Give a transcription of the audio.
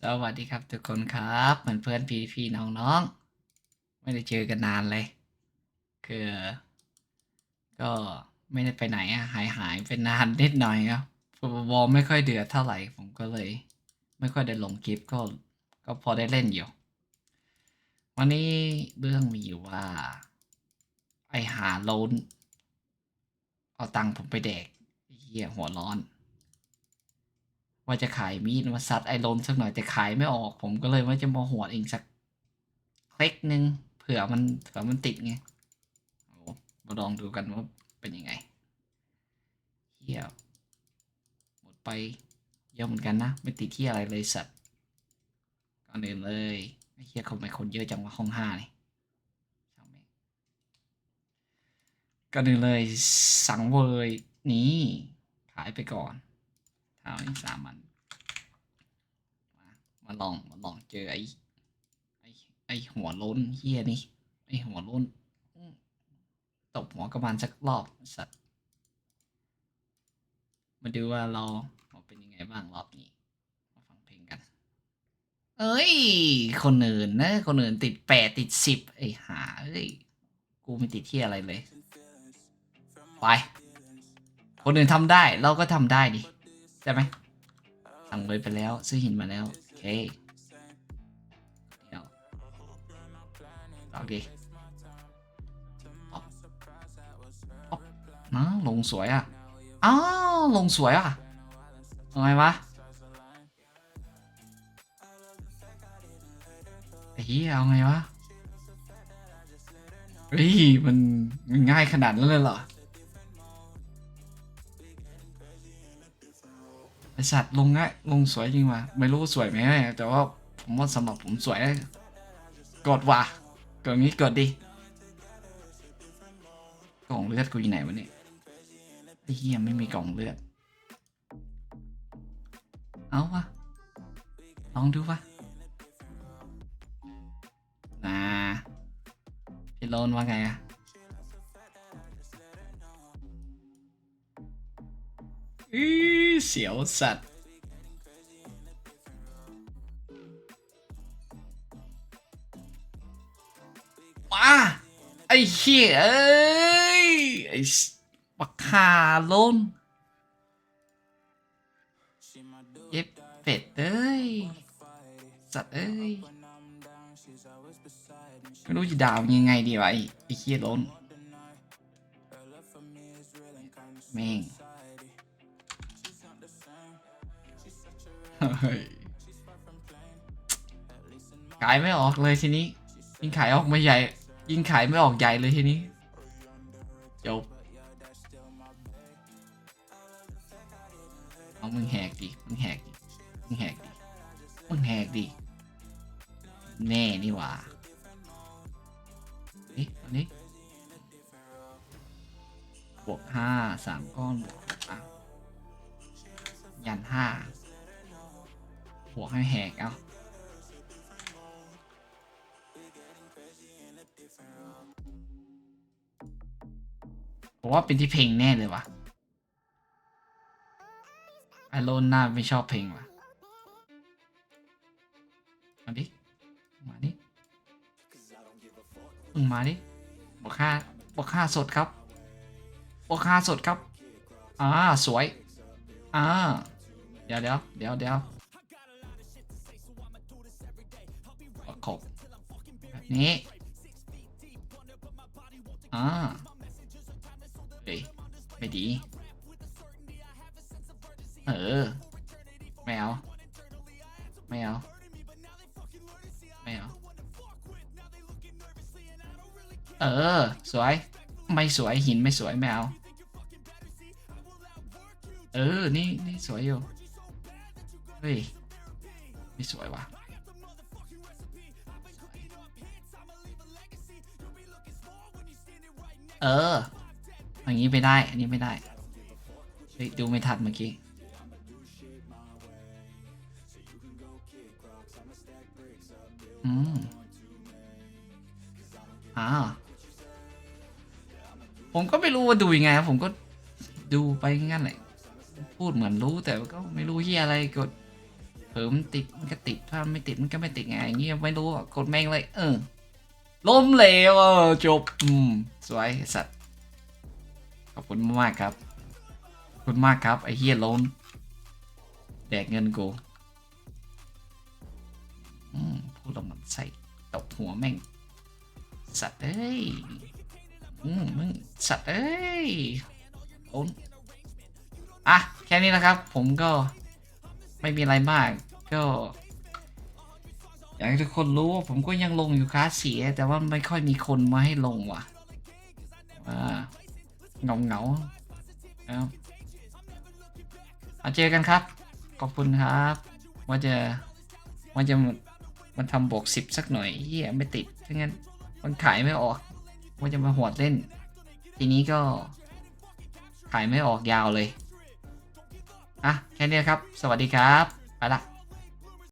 สวัสดีครับทุกคนครับเหมือนเพื่อนพี่พี่น้องน้องๆไม่ได้เจอกันนานเลย คือ ก็ไม่ได้ไปไหนอะหายหายเป็นนานนิดหน่อยครับฟุตบอลไม่ค่อยเดือดเท่าไหร่ผมก็เลย ไม่ค่อยได้ลงคลิปก็ ก็พอได้เล่นอยู่ วันนี้เรื่องมีอยู่ว่า ไอหาโลนเอาตังค์ผมไปแดกเฮียหัวร้อน ว่าจะขายมีดมาซัดไอโลนสักหน่อยแต่ขายไม่ออก ผมก็เลยว่าจะมาหัวดเองสักคลิกหนึ่งเผื่อมันเผื่อมันติดไงโอ้มาลองดูกันว่าเป็นยังไงเฮียหมดไปเยอะเหมือนกันนะ ไม่ติดที่อะไรเลยสัตว์ก่อนอื่นเลยไอ้เฮียคนไปคนเยอะจังว่าห้องห้านี่ก่อนอื่นเลยสังเวยนี่ขายไปก่อน เท้าอีสามมันมามาลองมาลองเจอไอ้ไอ้ไอ้หัวล้นเฮียนี่ไอ้หัวล้นตบหัวกระบาลสักรอบสัตว์มาดูว่าเราเราเป็นยังไงบ้างรอบนี้ มาฟังเพลงกัน เอ้ย คนอื่นนะ คนอื่นติดแปดติดสิบไอ้หาเอ้ยกูไม่ติดที่อะไรเลย ไป คนอื่นทำได้เราก็ทำได้ดิ ใช่ไหมสั่งเลยไปแล้ว ซื้อหินมาแล้ว โอเคเดี๋ยวลองดิอ๊อออนะลงสวยอะ อ้าว ลงสวยอะเอาไงวะไอ้เหี้ยเอาไงวะเฮ้ยมันมันง่ายขนาดนั้นเลยเหรอ ไอสัตว์ลงง่ายลงสวยจริงว่ะไม่รู้สวยไหมแต่ว่าผมว่าสำหรับผมสวยกดว่ะกดงี้กดดิกล่องเลือดกูอยู่ไหนวะเนี่ยไอ้เหี้ยไม่มีกล่องเลือด เอาวะลองดูวะนะพี่โลนว่าไงอะ อื้อเสียวสัตว์มาไอ้เหี้ยเอ้ย ไอ้ปักขาลนเย็บเป็ดเอ้ย สัตว์เอ้ย ไม่รู้จะด่ามันยังไงดีวะไอ้ไอ้เหี้ยล้นแม่ง ขายไม่ออกเลยทีนี้ ยิงขายออกไม่ใหญ่ ยิงขายไม่ออกใหญ่เลยทีนี้จบเอามึงแหกดิมึงแหกดิมึงแหกดิมึงแหกดิแน่นี่หว่านี่อันนี้บวกห้าสามก้อนบวกอะยันห้า บวให้แหกเอาผมว่าเป็นที่เพลงแน่เลยวะไอโลนน้าไม่ชอบเพลงวะมาดิ มาดิมึงมาดิบอกค่าบอกค่าสดครับบอกค่าสดครับ อ่า สวย อ่า เดี๋ยวเดี๋ยวเดี๋ยวเดี๋ยว นี้อ่าเฮ้ยไม่ดี เออไม่เอาไม่เอาไม่เอาเออ สวย ไม่สวยหินไม่สวยไม่เอาเออ นี่ นี่ สวยอยู่ เฮ้ย ไม่สวยว่ะ เออ อย่างนี้ไม่ได้ อันนี้ไม่ได้เฮ้ยดูไม่ทันเมื่อกี้ อืมอ่าผมก็ไม่รู้ว่าดูยังไงครับผมก็ดูไปงั้นแหละ พูดเหมือนรู้แต่ก็ไม่รู้เฮียอะไรกดเผลอมันติดมันก็ติดถ้าไม่ติดมันก็ไม่ติดไงอย่างเงี้ยไม่รู้กดแม่งเลย เออล้มเหลวจบ อืม สวยสัตว์ ขอบคุณมากครับ ขอบคุณมากครับ ไอ้เฮียล้นแดกเงินกูอืมพูดแล้วมันใส่ตบหัวแม่ง สัตว์เอ้ย อืมมึงสัตว์เอ้ยโอนอะ แค่นี้นะครับ ผมก็ไม่มีอะไรมาก ก็อยากให้ทุกคนรู้ว่าผมก็ยังลงอยู่คลาสเสียแต่ว่าไม่ค่อยมีคนมาให้ลงว่ะ อ่าเงาเงาครับเอาเจอกันครับ ขอบคุณครับ ว่าจะว่าจะมันทำบวกสิบสักหน่อยเฮียไม่ติดถ้างั้นมันขายไม่ออก ว่าจะมาหวดเล่น ทีนี้ก็ ขายไม่ออกยาวเลยอะแค่นี้ครับ สวัสดีครับ ไปละ